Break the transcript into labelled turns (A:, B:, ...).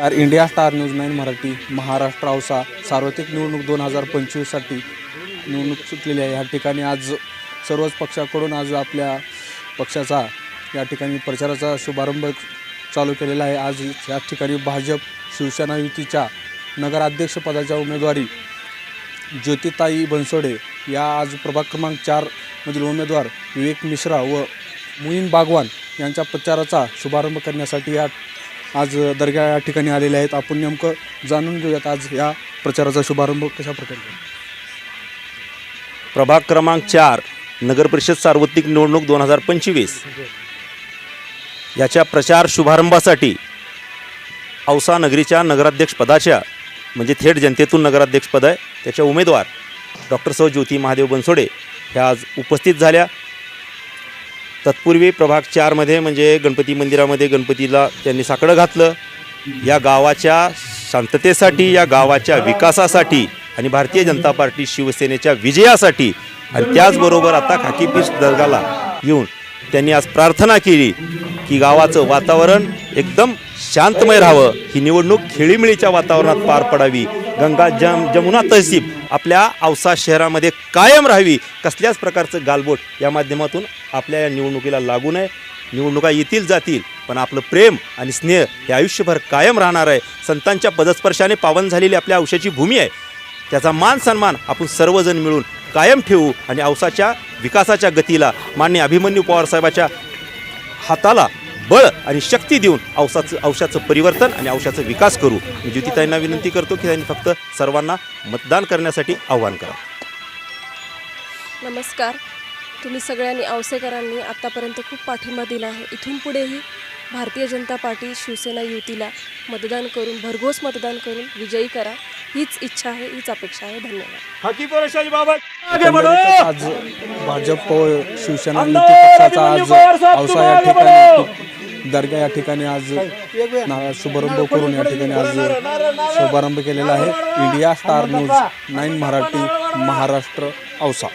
A: R India star news nine Marathi Maharashtra Ausa सार्वत्रिक निवडणूक दोन हजार पंचवीससाठी निवडणूक सुटलेली आहे. या ठिकाणी आज सर्वच पक्षाकडून आज आपल्या पक्षाचा या ठिकाणी प्रचाराचा शुभारंभ चालू केलेला आहे. आज या ठिकाणी भाजप शिवसेना युतीच्या नगराध्यक्षपदाच्या उमेदवारी ज्योतिताई बनसोडे या आज प्रभाग क्रमांक चारमधील उमेदवार विवेक मिश्रा व मुईन बागवान यांच्या प्रचाराचा शुभारंभ करण्यासाठी या आज दर्गा या ठिकाणी आलेले आहेत. आपण नेमकं जाणून घेऊयात आज या प्रचाराचा शुभारंभ कशा प्रकारे
B: प्रभाग क्रमांक चार नगरपरिषद सार्वत्रिक निवडणूक दोन हजार पंचवीस. याच्या प्रचार शुभारंभासाठी औसा नगरीच्या नगराध्यक्षपदाच्या म्हणजे थेट जनतेतून नगराध्यक्षपद आहे त्याच्या उमेदवार डॉक्टर सौ ज्योती महादेव बनसोडे ह्या आज उपस्थित झाल्या. तत्पूर्वी प्रभाग चारमध्ये म्हणजे गणपती मंदिरामध्ये गणपतीला त्यांनी साकडं घातलं. या गावाच्या शांततेसाठी या गावाच्या विकासासाठी आणि भारतीय जनता पार्टी शिवसेनेच्या विजयासाठी आणि त्याचबरोबर आता खाकीपीस दर्गाला येऊन त्यांनी आज प्रार्थना केली की गावाचं वातावरण एकदम शांतमय राहावं. ही निवडणूक खेळीमेळीच्या वातावरणात पार पडावी. गंगा जम जमुना तहसीब आपल्या औसा शहरामध्ये कायम राहावी कसल्याच प्रकारचं गालबोट या माध्यमातून आपल्या या निवडणुकीला लागू नये. निवडणुका येतील जातील पण आपलं प्रेम आणि स्नेह हे आयुष्यभर कायम राहणार आहे. संतांच्या पदस्पर्शाने पावन झालेली आपल्या औषाची भूमी आहे. त्याचा मान सन्मान आपण सर्वजण मिळून कायम ठेवू आणि औसाच्या विकासाच्या गतीला मान्य अभिमन्यू पवारसाहेबाच्या हाताला बळ आणि शक्ती देऊन औसाचं औषाचं परिवर्तन आणि औषाचा विकास करू. मी ज्योतिताईंना विनंती करतो की त्यांनी फक्त सर्वांना मतदान करण्यासाठी आव्हान करा.
C: नमस्कार. तुम्ही सगळ्यांनी औसेकरांनी आत्तापर्यंत खूप पाठिंबा दिला आहे. इथून पुढेही भारतीय जनता पार्टी शिवसेना युतीला मतदान करून भरघोस मतदान करून विजयी करा. हीच इच्छा आहे हीच अपेक्षा आहे. धन्यवाद.
A: आज भाजप शिवसेना युती पक्षाचा आज औसा या ठिकाणी दर्गा या ठिकाणी आज शुभारंभ करून या ठिकाणी आज शुभारंभ केलेला आहे. India star news nine Marathi Maharashtra Ausa.